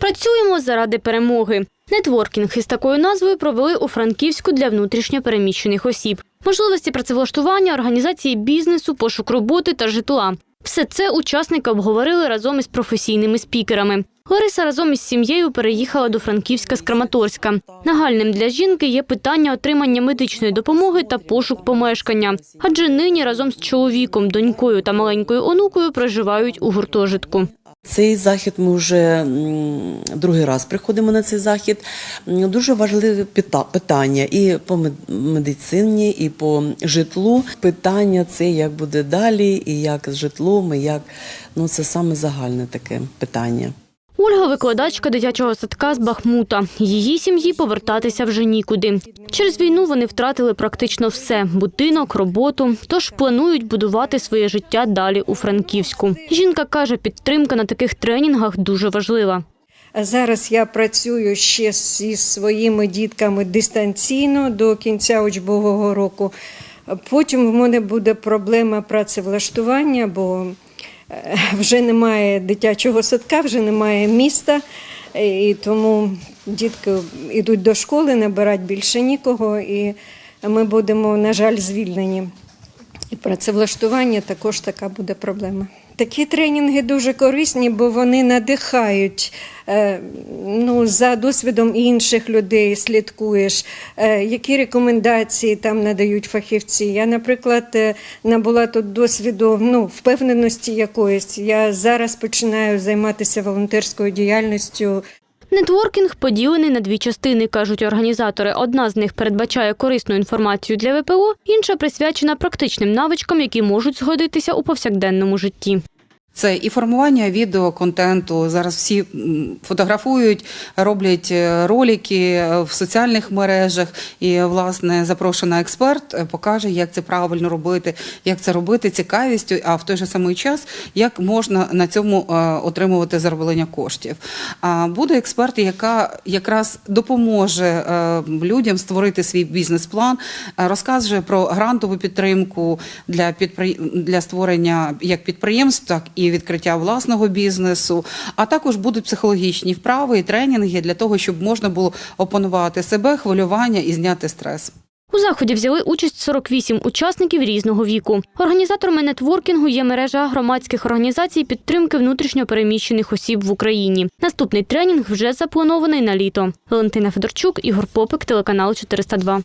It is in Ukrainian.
Працюємо заради перемоги. Нетворкінг із такою назвою провели у Франківську для внутрішньо переміщених осіб. Можливості працевлаштування, організації бізнесу, пошук роботи та житла. Все це учасники обговорили разом із професійними спікерами. Лариса разом із сім'єю переїхала до Франківська з Краматорська. Нагальним для жінки є питання отримання медичної допомоги та пошук помешкання. Адже нині разом з чоловіком, донькою та маленькою онукою проживають у гуртожитку. Цей захід ми вже другий раз приходимо на цей захід. Дуже важливе питання і по мед- медицині, і по житлу. Питання це як буде далі, і як з житлом, і як ну це саме загальне таке питання. Ольга викладачка дитячого садка з Бахмута. Її сім'ї повертатися вже нікуди. Через війну вони втратили практично все будинок, роботу. Тож планують будувати своє життя далі у Франківську. Жінка каже, підтримка на таких тренінгах дуже важлива. Зараз я працюю ще зі своїми дітками дистанційно до кінця учбового року. Потім в мене буде проблема працевлаштування, бо вже немає дитячого садка, вже немає міста, е, і тому дітки йдуть до школи, набирають більше нікого, і ми будемо, на жаль, звільнені. І працевлаштування також така буде проблема. Такі тренінги дуже корисні, бо вони надихають. Е, Ну, за досвідом інших людей слідкуєш, е, які рекомендації там надають фахівці. Я, наприклад, е, набула тут досвіду ну, впевненості якоїсь. Я зараз починаю займатися волонтерською діяльністю. Нетворкінг поділений на дві частини, кажуть організатори. Одна з них передбачає корисну інформацію для ВПО, інша присвячена практичним навичкам, які можуть згодитися у повсякденному житті. Це і формування відеоконтенту. Зараз всі фотографують, роблять е, ролики е, в соціальних мережах. І власне запрошена експерт е, покаже, як це правильно робити, як це робити цікавістю, а в той же самий час як можна на цьому отримувати зароблення коштів. А буде експерт, яка якраз допоможе людям створити свій бізнес-план, розкаже про грантову підтримку для підпри- для створення як підприємств, так і відкриття власного бізнесу. А також будуть психологічні вправи і тренінги для того, щоб можна було опанувати себе, хвилювання і зняти стрес. У заході взяли участь 48 учасників різного віку. Організаторами нетворкінгу є мережа громадських організацій підтримки внутрішньо переміщених осіб в Україні. Наступний тренінг вже запланований на літо. Валентина Федорчук, Ігор Попик, телеканал 402.